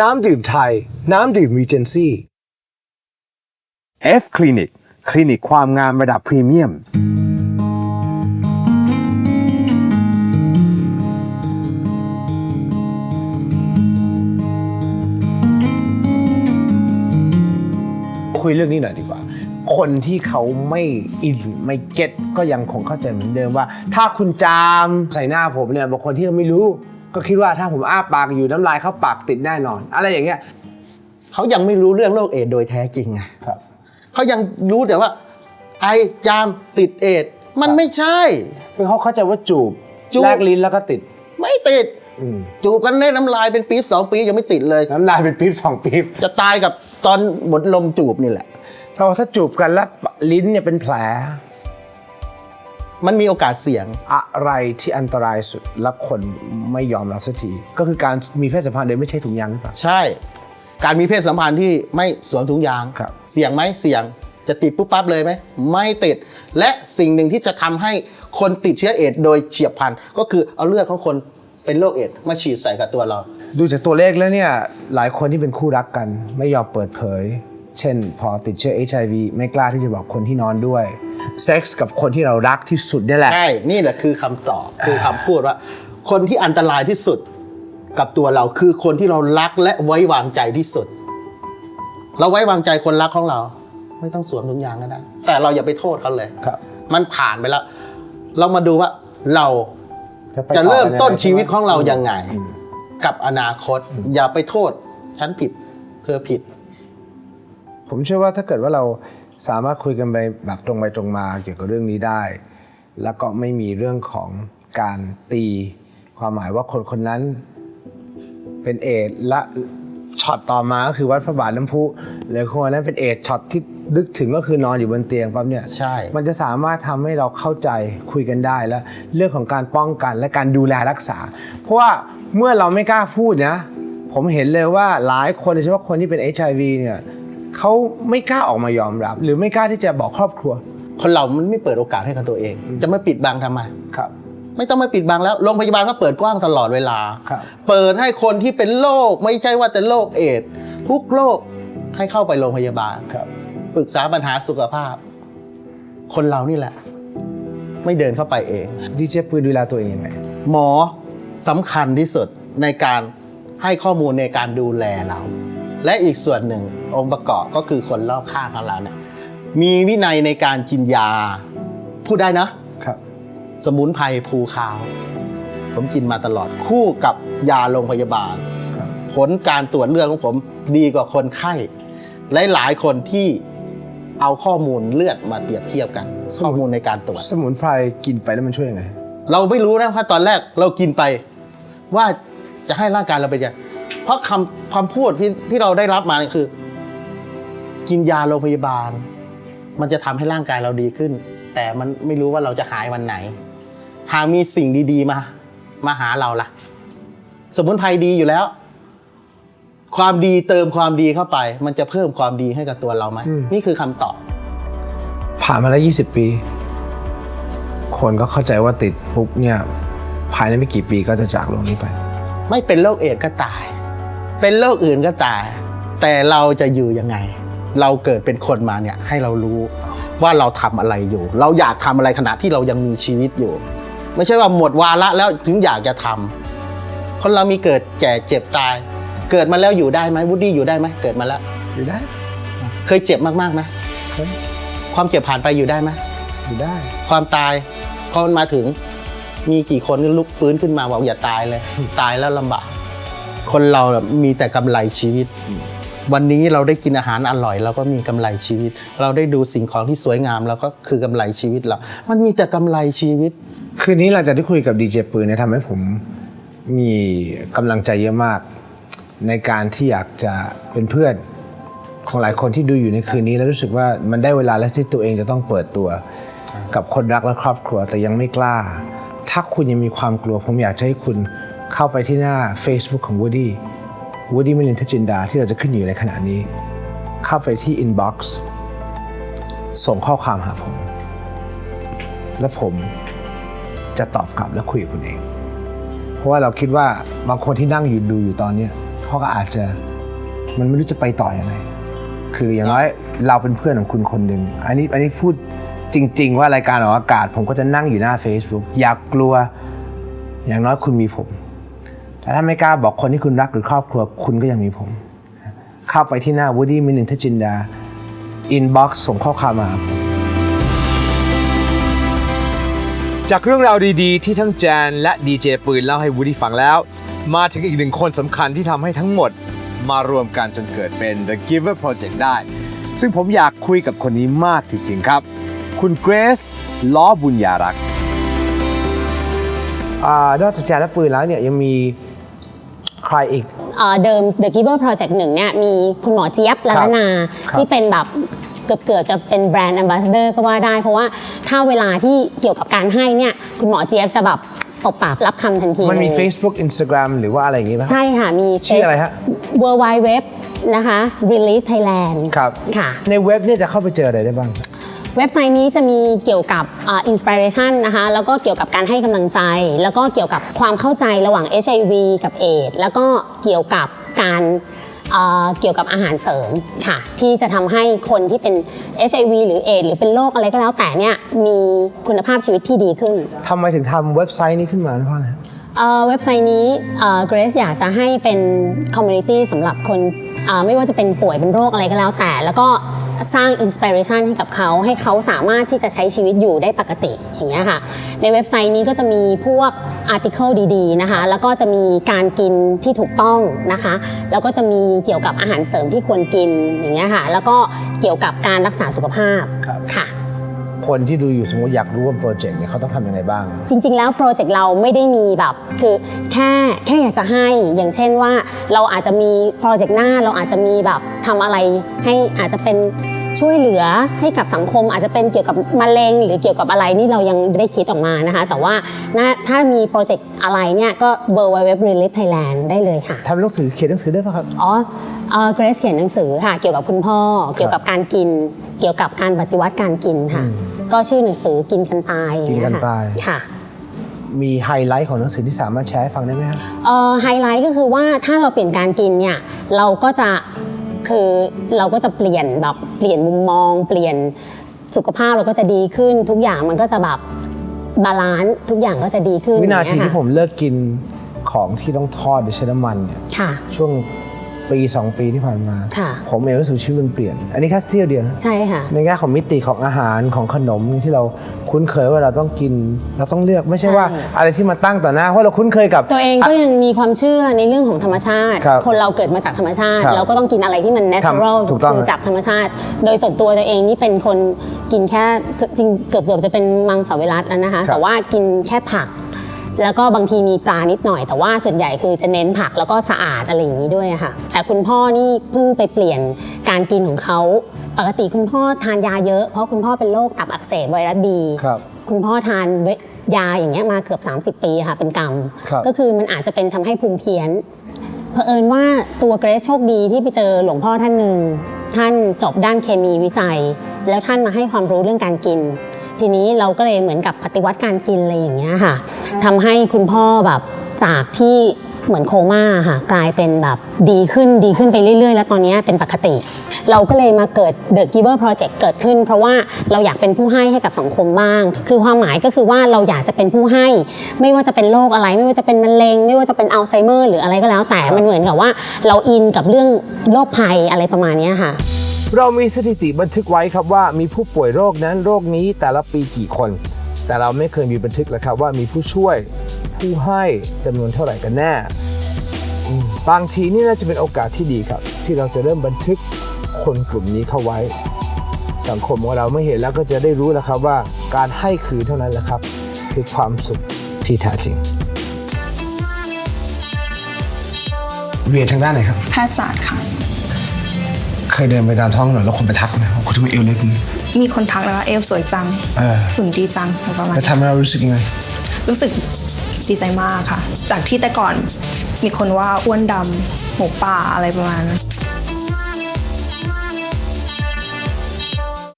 น้ำดื่มไทย น้ำดื่มรีเจนซี่ F Clinic คลินิกความงามระดับพรีเมียม คุยเรื่องนี้หน่อยดีกว่า คนที่เขาไม่อินไม่เก็ตก็ยังคงเข้าใจเหมือนเดิมว่า ถ้าคุณจามใส่หน้าผมเนี่ยบางคนที่เขาไม่รู้ ก็คิดว่าถ้าผมอ้าปากอยู่น้ำลายเข้าปากติดแน่นอน อะไรอย่างเงี้ยเขายังไม่รู้เรื่องโรคเอดส์โดยแท้จริงไงครับเขายังรู้แต่ว่า ไอจามติดเอดส์มันไม่ใช่ คือเขาเข้าใจว่าจูบจูบ แลกลิ้นแล้วก็ติดไม่ติด อืมจูบกันเล่นน้ำลายเป็นปี๊บสองปียังไม่ติดเลย น้ำลายเป็นปี๊บสองปี๊บจะตายกับตอนหมดลมจูบนี่แหละถ้าถ้าจูบกันแล้วลิ้นเนี่ยเป็นแผล มันมีโอกาสเสี่ยง อะไรที่อันตรายสุดและคนไม่ยอมรับสักทีก็คือการมีเพศสัมพันธ์โดยไม่ใช่ถุงยางหรือเปล่า ใช่ การมีเพศสัมพันธ์ที่ไม่สวมถุงยาง ครับ เสี่ยงไหมเสี่ยง จะติดปุ๊บปั๊บเลยไหม ไม่ติด และสิ่งหนึ่งที่จะทำให้คนติดเชื้อเอดส์โดยเฉียบพลัน ก็คือเอาเลือดของคนเป็นโรคเอดส์มาฉีดใส่กับตัวเรา ดูจากตัวเลขแล้วเนี่ยหลายคนที่เป็นคู่รักกัน ไม่ยอมเปิดเผย เช่น พอติดเชื้อ HIV ไม่กล้าที่จะบอกคนที่นอนด้วย เซ็กส์กับคนที่เรารักที่สุดนี่แหละ ใช่ นี่แหละคือคำตอบ คือคำพูดว่า คนที่อันตรายที่สุดกับตัวเราคือคนที่เรารักและไว้วางใจที่สุด เราไว้วางใจคนรักของเรา ไม่ต้องสวมถุงยางก็ได้ แต่เราอย่าไปโทษเขาเลยครับ มันผ่านไปแล้ว เรามาดูว่าเราไปจะต่อเริ่มต้นยังไงชีวิตของเรายังไงอืมกับอนาคต อย่าไปโทษ ฉันผิด เธอผิด ผมเชื่อว่าถ้าเกิดว่าเรา สามารถคุยกันไปแบบตรงไปตรงมาเกี่ยวกับเรื่องนี้ได้ แล้วก็ไม่มีเรื่องของการตีความหมายว่าคนคนนั้นเป็นเอดส์และช็อตต่อมาก็คือวัดพระบาทน้ำพุหรือคนนั้นเป็นเอดส์ช็อตที่นึกถึงก็คือนอนอยู่บนเตียงปั๊บเนี่ยใช่ มันจะสามารถทำให้เราเข้าใจคุยกันได้แล้ว เรื่องของการป้องกันและการดูแลรักษา เพราะว่าเมื่อเราไม่กล้าพูดนะ ผมเห็นเลยว่าหลายคนโดยเฉพาะคนที่เป็น HIV เนี่ย เขาไม่กล้าออกมายอมรับ หรือไม่กล้าที่จะบอกครอบครัว คนเรามันไม่เปิดโอกาสให้กับตัวเอง จะไม่ปิดบังทำไมครับ ไม่ต้องมาปิดบังแล้วโรงพยาบาลก็เปิดกว้างตลอดเวลาครับเปิดให้คนที่เป็นโรคไม่ใช่ว่าแต่โรคเอดส์ทุกโรคให้เข้าไปโรงพยาบาลครับปรึกษาปัญหาสุขภาพ คนเรานี่แหละ ไม่เดินเข้าไปเองดีเจปืนดูแลตัวเองยังไงหมอสำคัญที่สุดในการให้ข้อมูลในการดูแลเรา และอีกส่วนหนึ่งองค์ประกอบก็คือคนรอบข้างของเราเนี่ยมีวินัยในการกินยา พูดได้นะครับ สมุนไพรภูคาว ผมกินมาตลอดคู่กับยาโรงพยาบาล ครับผลการตรวจเลือดของผมดีกว่าคนไข้และหลายๆคนที่เอาข้อมูลเลือดมาเปรียบเทียบกันข้อมูลในการตรวจ สมุนไพรกินไปแล้วมันช่วยยังไง เราไม่รู้นะว่าตอนแรกเรากินไป ว่าจะให้ร่างกายเราเป็นยังไง เพราะคำคำพูดที่ที่เราได้รับมาเนี่ยคือ กินยาโรงพยาบาล มันจะทำให้ร่างกายเราดีขึ้น แต่มันไม่รู้ว่าเราจะหายวันไหน หากมีสิ่งดีๆมา มาหาเราล่ะ สมุนไพรดีอยู่แล้ว ความดีเติมความดีเข้าไป มันจะเพิ่มความดีให้กับตัวเราไหมอืมนี่คือคำตอบ ผ่านมาแล้ว 20 ปี คนก็เข้าใจว่าติดปุ๊บเนี่ย ภายในไม่กี่ปีก็จะจากโลกนี้ไป ไม่เป็นโรคเอดส์ก็ตาย เป็นโรคอื่นก็ตาย แต่เราจะอยู่ยังไง เราเกิดเป็นคนมาเนี่ยให้เรารู้ว่าเราทำอะไรอยู่ เราอยากทำอะไรขณะที่เรายังมีชีวิตอยู่ ไม่ใช่ว่าหมดวาระแล้วถึงอยากจะทำคนเรามีเกิดแก่เจ็บตาย เกิดมาแล้วอยู่ได้ไหมวูดดี้อยู่ได้ไหมเกิดมาแล้วอยู่ได้ เคยเจ็บมากๆไหมเฮ้ยความเจ็บผ่านไปอยู่ได้ไหมอยู่ได้ ความตายพอมันมาถึงมีกี่คนลุกฟื้นขึ้นมาบอกอย่าตายเลย ตายแล้วลำบาก คนเรามีแต่กำไรชีวิต วันนี้เราได้กินอาหารอร่อยเราก็มีกำไรชีวิต เราได้ดูสิ่งของที่สวยงามเราก็คือกำไรชีวิตเรา มันมีแต่กำไรชีวิต คืนนี้หลังจากที่คุยกับดีเจปืนเนี่ยทำให้ผมมีกำลังใจเยอะมาก ในการที่อยากจะเป็นเพื่อนของหลายคนที่ดูอยู่ในคืนนี้แล้วรู้สึกว่ามันได้เวลาแล้วที่ตัวเองจะต้องเปิดตัว กับคนรักและครอบครัวแต่ยังไม่กล้า ถ้าคุณยังมีความกลัวผมอยากให้คุณ เข้าไปที่หน้า Facebook ของ Woody Woody มิลินทจินดาที่เราจะขึ้นอยู่ในขณะนี้ เข้าไปที่ Inbox ส่งข้อความหาผม และผมจะตอบกลับและคุยกับคุณเอง เพราะว่าเราคิดว่าบางคนที่นั่งอยู่ดูอยู่ตอนนี้เขาเขาก็อาจจะมันไม่รู้จะไปต่ออยังไง คืออย่างน้อยเราเป็นเพื่อนของคุณคนหนึ่งอันนี้อันนี้พูดจริง ๆ ว่ารายการออกอากาศ ผมก็จะนั่งอยู่หน้า Facebook อยากกลัว อย่างน้อยคุณมีผม แต่ถ้าไม่กล้าบอกคนที่คุณรักหรือครอบครัวคุณก็ยังมีผม เข้าไปที่หน้า Woody มินินทจินดาอินบ็อกซ์ส่งข้อความมาผมจากเรื่องราวดีๆ ที่ทั้งแจนและดีเจปืนเล่าให้วูดดี้ฟังแล้ว มาถึงอีกหนึ่งคนสำคัญที่ทำให้ทั้งหมด มารวมกันจนเกิดเป็น The Giver Project ได้ ซึ่งผมอยากคุยกับคนนี้มากจริงๆครับ คุณเกรซล้อบุญญารักษ์อ่านอกจากแจนและปืนแล้วเนี่ยยังมี ใครอีก เอ่อเดิม The Giver Project หนึ่งเนี่ยมีคุณหมอเจี๊ยบละละนา ครับที่เป็นแบบเกือบเกือบๆจะเป็นแบรนด์ a m b a s s a d o r ก็ว่าได้ เพราะว่าถ้าเวลาที่เกี่ยวกับการให้เนี่ยคุณหมอเจี๊ยบจะแบบตบปากรับคำทันทีมันมี เลย Facebook Instagram หรือว่าอะไรอย่างงี้ไหม ใช่ค่ะ มี ชื่ออะไรฮะเวอร์ไวเว็บนะคะ Relief Thailand ครับ ค่ะ ในเว็บเนี่ยจะเข้าไปเจออะไรได้บ้าง เว็บไซต์นี้จะมีเกี่ยวกับอินสปิเรชันนะคะแล้วก็เกี่ยวกับการให้กำลังใจ แล้วก็เกี่ยวกับความเข้าใจระหว่าง HIV กับเอดแล้วก็เกี่ยวกับการเอ่อเกี่ยวกับอาหารเสริมค่ะที่จะทำให้คนที่เป็น HIV หรือเอดหรือเป็นโรคอะไรก็แล้วแต่เนี่ยมีคุณภาพชีวิตที่ดีขึ้นทำไมถึงทำเว็บไซต์นี้ขึ้นมาเพราะอะไรเอ่อเว็บไซต์นี้เกรซอยากจะให้เป็นคอมมูนิตี้สำหรับคนเอ่อไม่ว่าจะเป็นป่วยเป็นโรคอะไรก็แล้วแต่ แล้วก็ สร้างอินสปิเรชันให้กับเขาให้เขาสามารถที่จะใช้ชีวิตอยู่ได้ปกติอย่างเงี้ยค่ะ ในเว็บไซต์นี้ก็จะมีพวกอาร์ติเคิลดีๆนะคะ แล้วก็จะมีการกินที่ถูกต้องนะคะ แล้วก็จะมีเกี่ยวกับอาหารเสริมที่ควรกินอย่างเงี้ยค่ะ แล้วก็เกี่ยวกับการรักษาสุขภาพครับค่ะ คนที่ดูอยู่สมมติอยากรู้ว่าโปรเจกต์เนี่ยเขาต้องทำยังไงบ้าง จริง ๆ แล้วโปรเจกต์เราไม่ได้มีแบบ คือแค่แค่อยากจะให้อย่างเช่นว่าเราอาจจะมีโปรเจกต์หน้าเราอาจจะมีแบบทำอะไรให้อาจจะเป็นช่วยเหลือให้กับสังคม อาจจะเป็นเกี่ยวกับมะเร็ง หรือเกี่ยวกับอะไรนี่เรายังไม่ได้คิดออกมานะคะ แต่ว่าน่าถ้ามีโปรเจกต์อะไรเนี่ยก็ w w w r e l i f Thailand ได้เลยค่ะ ทำหนังสือเขียนหนังสือได้วยป่ะครับ อ๋อเกรซเขียนหนังสือค่ะ เกี่ยวกับคุณพ่อ เกี่ยวกับการกิน เกี่ยวกับการปฏิวัติการกินค่ะ ก็ชื่อหนังสือกินกันตายกินกันตาย ค่ะ มีไฮไลท์ของหนังสือที่สามารถแชร์ให้ฟังได้ไหมครับเอ่อไฮไลท์ก็คือว่าถ้าเราเปลี่ยนการกินเนี่ยเราก็จะคือเราก็จะเปลี่ยนแบบเปลี่ยนมุมมอง เปลี่ยนสุขภาพเราก็จะดีขึ้น ทุกอย่างมันก็จะแบบบาลานซ์ทุกอย่างก็จะดีขึ้นวินาทีอย่งที่เงี้ยผมเลิกกินของที่ต้องทอดหรือใช้น้ำมันเนี่ยค่ะ ช่วง ปีสองปีที่ผ่านมา ค่ะ ผมเองรู้สึกชีวิตมันเปลี่ยน อันนี้แค่เสี้ยวเดียวนะใช่ค่ะ ในแง่ของมิติของอาหารของขนมที่เราคุ้นเคยว่าเราต้องกิน เราต้องเลือกไม่ใช่ว่าใช่อะไรที่มาตั้งต่อหน้าเพราะเราคุ้นเคยกับ ตัวเองก็ยังมีความเชื่อในเรื่องของธรรมชาติครับคนเราเกิดมาจากธรรมชาติ ครับเราก็ต้องกินอะไรที่มัน natural ถูกต้อง คือจากธรรมชาติ โดยส่วนตัวตัวเองนี่เป็นคนกินแค่จริงเกือบเกือบจะเป็นมังสวิรัตแล้วนะคะแต่ว่ากินแค่ผัก แล้วก็บางทีมีปลานิดหน่อย แต่ว่าส่วนใหญ่คือจะเน้นผักแล้วก็สะอาดอะไรอย่างนี้ด้วยอะค่ะ แต่คุณพ่อนี่เพิ่งไปเปลี่ยนการกินของเขา ปกติคุณพ่อทานยาเยอะ เพราะคุณพ่อเป็นโรคตับอักเสบไวรัสบีครับคุณพ่อทานเวยาอย่างเงี้ยมาเกือบ 30 ปีค่ะเป็นกรรมครับก็คือมันอาจจะเป็นทำให้ภูมิเพี้ยนเผอิญว่าตัวเกรซโชคดีที่ไปเจอหลวงพ่อท่านหนึ่งท่านจบด้านเคมีวิจัย แล้วท่านมาให้ความรู้เรื่องการกิน ทีนี้เราก็เลยเหมือนกับปฏิวัติการกินอะไรอย่างเงี้ยค่ะ ทำให้คุณพ่อแบบจากที่เหมือนโคม่าค่ะกลายเป็นแบบดีขึ้นดีขึ้นไปเรื่อย ๆ แล้วตอนนี้เป็นปกติ เราก็เลยมาเกิด The Giver Project เกิดขึ้น เพราะว่าเราอยากเป็นผู้ให้ให้กับสังคมบ้าง คือความหมายก็คือว่าเราอยากจะเป็นผู้ให้ ไม่ว่าจะเป็นโรคอะไร ไม่ว่าจะเป็นมะเร็ง ไม่ว่าจะเป็นอัลไซเมอร์หรืออะไรก็แล้วแต่มันเหมือนกับว่า เราอินกับเรื่องโรคภัยอะไรประมาณนี้ค่ะ เรามีสถิติบันทึกไว้ครับว่ามีผู้ป่วยโรคนั้นโรคนี้แต่ละปีกี่คน แต่เราไม่เคยมีบันทึกเลยครับว่ามีผู้ช่วยผู้ให้จำนวนเท่าไหร่กันแน่อืมบางทีนี่น่าจะเป็นโอกาสที่ดีครับ ที่เราจะเริ่มบันทึกคนกลุ่มนี้เข้าไว้ สังคมของเราไม่เห็นแล้วก็จะได้รู้แล้วครับว่าการให้คือเท่านั้นแหละครับ คือความสุขที่แท้จริงเรียนทางด้านไหนครับแพทยศาสตร์ค่ะ เคยเดินไปตามท้องถนนแล้วคนไปทักไหมว่าคุณทำไมเอวเล็กนี่มีคนทักแล้วว่าเอลสวยจังเออหุ่นดีจังประมาณแล้วทำให้เรารู้สึกยังไง รู้สึกดีใจมากค่ะ จากที่แต่ก่อนมีคนว่าอ้วนดำหมูป่าอะไรประมาณนั้น